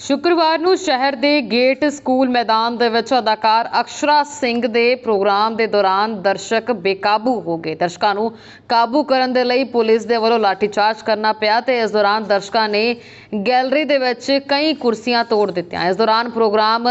ਸ਼ੁੱਕਰਵਾਰ ਨੂੰ ਸ਼ਹਿਰ ਦੇ ਗੇਟ ਸਕੂਲ ਮੈਦਾਨ ਦੇ ਵਿੱਚ ਅਦਾਕਾਰ ਅਕਸ਼ਰਾ ਸਿੰਘ ਦੇ ਪ੍ਰੋਗਰਾਮ ਦੇ ਦੌਰਾਨ ਦਰਸ਼ਕ ਬੇਕਾਬੂ ਹੋ ਗਏ। ਦਰਸ਼ਕਾਂ ਨੂੰ ਕਾਬੂ ਕਰਨ ਦੇ ਲਈ ਪੁਲਿਸ ਦੇ ਵੱਲੋਂ ਲਾਠੀਚਾਰਜ ਕਰਨਾ ਪਿਆ ਤੇ ਇਸ ਦੌਰਾਨ ਦਰਸ਼ਕਾਂ ਨੇ ਗੈਲਰੀ ਦੇ ਵਿੱਚ ਕਈ ਕੁਰਸੀਆਂ ਤੋੜ ਦਿੱਤੀਆਂ। ਇਸ ਦੌਰਾਨ ਪ੍ਰੋਗਰਾਮ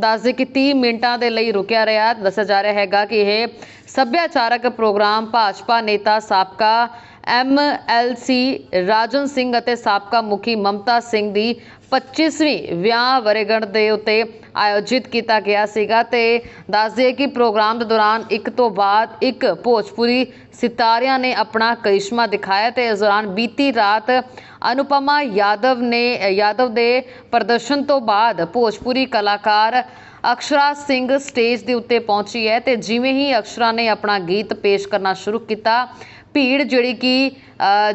ਦੱਸਦੇ ਕਿ 30 ਮਿੰਟਾਂ ਦੇ ਲਈ ਰੁਕਿਆ ਰਿਹਾ। ਦੱਸਿਆ ਜਾ ਰਿਹਾ ਹੈਗਾ ਕਿ ਇਹ ਸੱਭਿਆਚਾਰਕ ਪ੍ਰੋਗਰਾਮ ਭਾਜਪਾ ਨੇਤਾ ਸਾਬਕਾ ਐਮਐਲਸੀ ਰਾਜਨ ਸਿੰਘ ਅਤੇ ਸਾਬਕਾ ਮੁਖੀ ਮਮਤਾ ਸਿੰਘ ਦੀ 25ਵੀਂ ਵਿਆਹ ਵਰੇਗੰਢ ਦੇ ਉੱਤੇ ਆਯੋਜਿਤ ਕੀਤਾ ਗਿਆ ਸੀਗਾ ਤੇ ਦੱਸ ਦਈਏ ਕਿ ਪ੍ਰੋਗਰਾਮ ਦੇ ਦੌਰਾਨ ਇੱਕ ਤੋਂ ਬਾਅਦ ਇੱਕ ਭੋਜਪੁਰੀ ਸਿਤਾਰਿਆਂ ਨੇ ਆਪਣਾ ਕਰਿਸ਼ਮਾ ਦਿਖਾਇਆ ਤੇ ਇਸ ਦੌਰਾਨ ਬੀਤੀ ਰਾਤ ਅਨੁਪਮਾ ਯਾਦਵ ਨੇ, ਯਾਦਵ ਦੇ ਪ੍ਰਦਰਸ਼ਨ ਤੋਂ ਬਾਅਦ ਭੋਜਪੁਰੀ ਕਲਾਕਾਰ ਅਕਸ਼ਰਾ ਸਿੰਘ ਸਟੇਜ ਦੇ ਉੱਤੇ ਪਹੁੰਚੀ ਹੈ ਤੇ ਜਿਵੇਂ ਹੀ ਅਕਸ਼ਰਾ ਨੇ ਆਪਣਾ ਗੀਤ ਪੇਸ਼ ਕਰਨਾ ਸ਼ੁਰੂ ਕੀਤਾ ਭੀੜ ਜਿਹੜੀ ਕਿ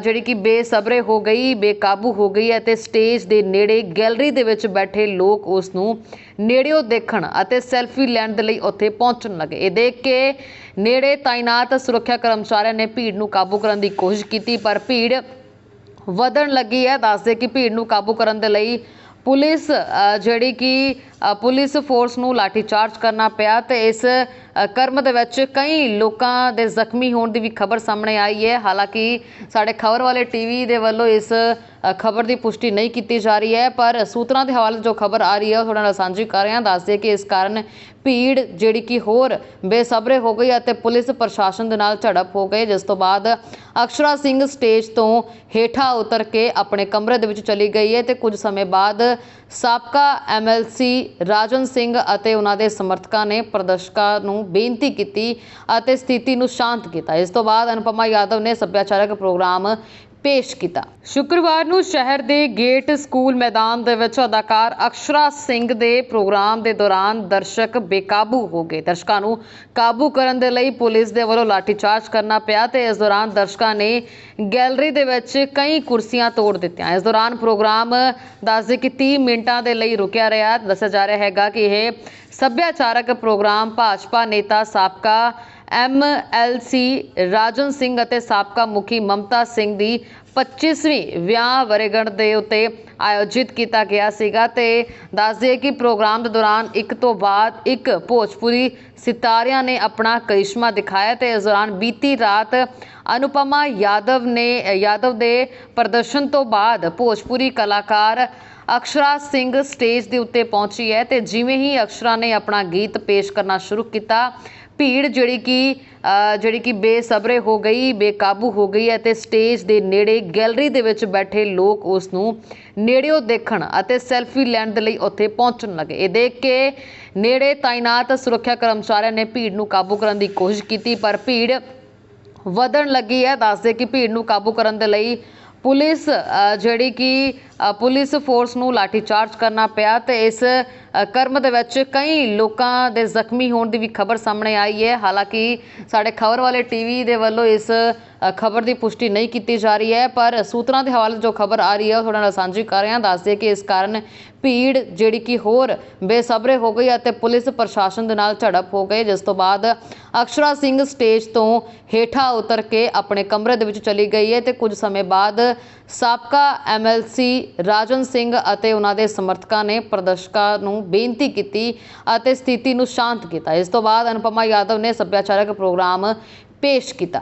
ਜਿਹੜੀ ਕਿ ਬੇਸਬਰੇ ਹੋ ਗਈ, ਬੇਕਾਬੂ ਹੋ ਗਈ ਹੈ ਤੇ ਸਟੇਜ ਦੇ ਨੇੜੇ ਗੈਲਰੀ ਦੇ ਵਿੱਚ ਬੈਠੇ ਲੋਕ ਉਸ ਨੂੰ ਨੇੜਿਓਂ ਦੇਖਣ ਅਤੇ ਸੈਲਫੀ ਲੈਣ ਦੇ ਲਈ ਉੱਥੇ ਪਹੁੰਚਣ ਲੱਗੇ। ਇਹ ਦੇਖ ਕੇ ਨੇੜੇ ਤਾਇਨਾਤ ਸੁਰੱਖਿਆ ਕਰਮਚਾਰੀਆਂ ਨੇ ਭੀੜ ਨੂੰ ਕਾਬੂ ਕਰਨ ਦੀ ਕੋਸ਼ਿਸ਼ ਕੀਤੀ, ਪਰ ਭੀੜ ਵਧਣ ਲੱਗੀ ਹੈ। ਦੱਸਦੇ ਕਿ ਭੀੜ ਨੂੰ ਕਾਬੂ ਕਰਨ ਦੇ ਲਈ ਪੁਲਿਸ ਜਿਹੜੀ ਕਿ ਪੁਲਿਸ ਫੋਰਸ ਨੂੰ ਲਾਠੀਚਾਰਜ ਕਰਨਾ ਪਿਆ ਤੇ ਇਸ ਕਰਮ ਦੇ ਵਿੱਚ ਕਈ ਲੋਕਾਂ ਦੇ ਜ਼ਖਮੀ ਹੋਣ ਦੀ ਵੀ ਖਬਰ ਸਾਹਮਣੇ ਆਈ ਹੈ। ਹਾਲਾਂਕਿ ਸਾਡੇ ਖਬਰ ਵਾਲੇ ਟੀਵੀ ਦੇ ਵੱਲੋਂ ਇਸ ਖਬਰ ਦੀ ਪੁਸ਼ਟੀ ਨਹੀਂ ਕੀਤੀ ਜਾ ਰਹੀ ਹੈ, ਪਰ ਸੂਤਰਾਂ ਦੇ ਹਵਾਲੇ ਜੋ ਖਬਰ ਆ ਰਹੀ ਹੈ, ਉਹ ਤੁਹਾਡੇ ਨਾਲ ਸਾਂਝੀ ਕਰ ਰਹੇ ਹਾਂ। ਦੱਸਦੇ ਕਿ ਇਸ ਕਾਰਨ ਭੀੜ ਜਿਹੜੀ ਕਿ ਹੋਰ ਬੇਸਬਰੇ ਹੋ ਗਈ ਅਤੇ ਪੁਲਿਸ ਪ੍ਰਸ਼ਾਸਨ ਦੇ ਨਾਲ ਝੜਪ ਹੋ ਗਈ, ਜਿਸ ਤੋਂ ਬਾਅਦ ਅਕਸ਼ਰਾ ਸਿੰਘ ਸਟੇਜ ਤੋਂ ਹੇਠਾਂ ਉਤਰ ਕੇ ਆਪਣੇ ਕਮਰੇ ਦੇ ਵਿੱਚ ਚਲੀ ਗਈ ਹੈ ਤੇ ਕੁਝ ਸਮੇਂ ਬਾਅਦ ਸਾਬਕਾ ਐਮਐਲਸੀ ਰਾਜਨ ਸਿੰਘ ਅਤੇ ਉਹਨਾਂ ਦੇ ਸਮਰਥਕਾਂ ਨੇ ਪ੍ਰਦਰਸ਼ਕਾਂ ਨੂੰ ਬੇਨਤੀ ਕੀਤੀ ਅਤੇ ਸਥਿਤੀ ਨੂੰ ਸ਼ਾਂਤ ਕੀਤਾ। ਇਸ ਤੋਂ ਬਾਅਦ ਅਨੁਪਮਾ ਯਾਦਵ ਨੇ ਸੱਭਿਆਚਾਰਕ ਪ੍ਰੋਗਰਾਮ ਪੇਸ਼ ਕੀਤਾ। ਸ਼ੁੱਕਰਵਾਰ ਨੂੰ ਸ਼ਹਿਰ ਦੇ ਗੇਟ ਸਕੂਲ ਮੈਦਾਨ ਦੇ ਵਿੱਚ ਅਦਾਕਾਰ ਅਕਸ਼ਰਾ ਸਿੰਘ ਦੇ ਪ੍ਰੋਗਰਾਮ ਦੇ ਦੌਰਾਨ ਦਰਸ਼ਕ ਬੇਕਾਬੂ ਹੋ ਗਏ। ਦਰਸ਼ਕਾਂ ਨੂੰ ਕਾਬੂ ਕਰਨ ਦੇ ਲਈ ਪੁਲਿਸ ਦੇ ਵੱਲੋਂ ਲਾਠੀਚਾਰਜ ਕਰਨਾ ਪਿਆ ਤੇ ਇਸ ਦੌਰਾਨ ਦਰਸ਼ਕਾਂ ਨੇ ਗੈਲਰੀ ਦੇ ਵਿੱਚ ਕਈ ਕੁਰਸੀਆਂ ਤੋੜ ਦਿੱਤੀਆਂ। ਇਸ ਦੌਰਾਨ ਪ੍ਰੋਗਰਾਮ ਦੱਸਦੇ ਕਿ 30 ਮਿੰਟਾਂ ਦੇ ਲਈ ਰੁਕਿਆ ਰਿਹਾ। ਦੱਸਿਆ ਜਾ ਰਿਹਾ ਹੈਗਾ ਕਿ ਇਹ ਸੱਭਿਆਚਾਰਕ ਪ੍ਰੋਗਰਾਮ ਭਾਜਪਾ ਨੇਤਾ ਸਾਬਕਾ M L C Rajan Singh ਅਤੇ ਸਾਬਕਾ ਮੁਖੀ ਮਮਤਾ ਸਿੰਘ ਦੀ 25ਵੀਂ ਵਿਆਹ ਵਰੇਗੰਢ ਦੇ ਉੱਤੇ ਆਯੋਜਿਤ ਕੀਤਾ ਗਿਆ ਸੀਗਾ ਤੇ ਦੱਸ ਦਈਏ ਕਿ ਪ੍ਰੋਗਰਾਮ ਦੇ ਦੌਰਾਨ ਇੱਕ ਤੋਂ ਬਾਅਦ ਇੱਕ ਭੋਜਪੁਰੀ ਸਿਤਾਰਿਆਂ ਨੇ ਆਪਣਾ ਕਰਿਸ਼ਮਾ ਦਿਖਾਇਆ ਤੇ ਇਸ ਦੌਰਾਨ ਬੀਤੀ ਰਾਤ ਅਨੁਪਮਾ ਯਾਦਵ ਨੇ, ਯਾਦਵ ਦੇ ਪ੍ਰਦਰਸ਼ਨ ਤੋਂ ਬਾਅਦ ਭੋਜਪੁਰੀ ਕਲਾਕਾਰ ਅਕਸ਼ਰਾ ਸਿੰਘ ਸਟੇਜ ਦੇ ਉੱਤੇ ਪਹੁੰਚੀ ਹੈ ਤੇ ਜਿਵੇਂ ਹੀ ਅਕਸ਼ਰਾ ਨੇ ਆਪਣਾ ਗੀਤ ਪੇਸ਼ ਕਰਨਾ ਸ਼ੁਰੂ ਕੀਤਾ ਭੀੜ ਜਿਹੜੀ ਕਿ ਜਿਹੜੀ ਕਿ ਬੇਸਬਰੇ ਹੋ ਗਈ, ਬੇਕਾਬੂ ਹੋ ਗਈ ਅਤੇ ਸਟੇਜ ਦੇ ਨੇੜੇ, ਗੈਲਰੀ ਦੇ ਵਿੱਚ ਬੈਠੇ ਲੋਕ ਉਸ ਨੂੰ ਨੇੜਿਓਂ ਦੇਖਣ ਅਤੇ ਸੈਲਫੀ ਲੈਣ ਦੇ ਲਈ ਉੱਥੇ ਪਹੁੰਚਣ ਲੱਗੇ। ਇਹ ਦੇਖ ਕੇ ਨੇੜੇ ਤਾਇਨਾਤ ਸੁਰੱਖਿਆ ਕਰਮਚਾਰੀਆਂ ਨੇ ਭੀੜ ਨੂੰ ਕਾਬੂ ਕਰਨ ਦੀ ਕੋਸ਼ਿਸ਼ ਕੀਤੀ, ਪਰ ਭੀੜ ਵਧਣ ਲੱਗੀ ਹੈ। ਦੱਸਦੇ ਕਿ ਭੀੜ ਨੂੰ ਕਾਬੂ ਕਰਨ ਦੇ ਲਈ ਪੁਲਿਸ ਜਿਹੜੀ ਕਿ ਪੁਲਿਸ ਫੋਰਸ ਨੂੰ ਲਾਠੀਚਾਰਜ ਕਰਨਾ ਪਿਆ ਤੇ ਇਸ ਕਰਮ ਦੇ ਵਿੱਚ ਕਈ ਲੋਕਾਂ ਦੇ ਜ਼ਖਮੀ ਹੋਣ ਦੀ ਵੀ ਖਬਰ ਸਾਹਮਣੇ ਆਈ ਹੈ। ਹਾਲਾਂਕਿ ਸਾਡੇ ਖਬਰ ਵਾਲੇ ਟੀਵੀ ਦੇ ਵੱਲੋਂ ਇਸ ਖਬਰ ਦੀ ਪੁਸ਼ਟੀ ਨਹੀਂ ਕੀਤੀ ਜਾ ਰਹੀ ਹੈ, ਪਰ ਸੂਤਰਾਂ ਦੇ ਹਵਾਲੇ ਜੋ ਖਬਰ ਆ ਰਹੀ ਹੈ, ਉਹ ਤੁਹਾਡੇ ਨਾਲ ਸਾਂਝੀ ਕਰ ਰਹੇ ਹਾਂ। ਦੱਸਦੇ ਕਿ ਇਸ ਕਾਰਨ ਭੀੜ ਜਿਹੜੀ ਕਿ ਹੋਰ ਬੇਸਬਰੇ ਹੋ ਗਈ ਅਤੇ ਪੁਲਿਸ ਪ੍ਰਸ਼ਾਸਨ ਦੇ ਨਾਲ ਝੜਪ ਹੋ ਗਈ, ਜਿਸ ਤੋਂ ਬਾਅਦ ਅਕਸ਼ਰਾ ਸਿੰਘ ਸਟੇਜ ਤੋਂ ਹੇਠਾਂ ਉਤਰ ਕੇ ਆਪਣੇ ਕਮਰੇ ਦੇ ਵਿੱਚ ਚਲੀ ਗਈ ਹੈ ਤੇ ਕੁਝ ਸਮੇਂ ਬਾਅਦ ਸਾਬਕਾ ਐਮਐਲਸੀ ਰਾਜਨ ਸਿੰਘ ਅਤੇ ਉਹਨਾਂ ਦੇ ਸਮਰਥਕਾਂ ਨੇ ਪ੍ਰਦਰਸ਼ਕਾਂ ਨੂੰ ਬੇਨਤੀ ਕੀਤੀ ਅਤੇ ਸਥਿਤੀ ਨੂੰ ਸ਼ਾਂਤ ਕੀਤਾ। ਇਸ ਤੋਂ ਬਾਅਦ ਅਨੁਪਮਾ ਯਾਦਵ ਨੇ ਸੱਭਿਆਚਾਰਕ ਪ੍ਰੋਗਰਾਮ ਪੇਸ਼ ਕੀਤਾ।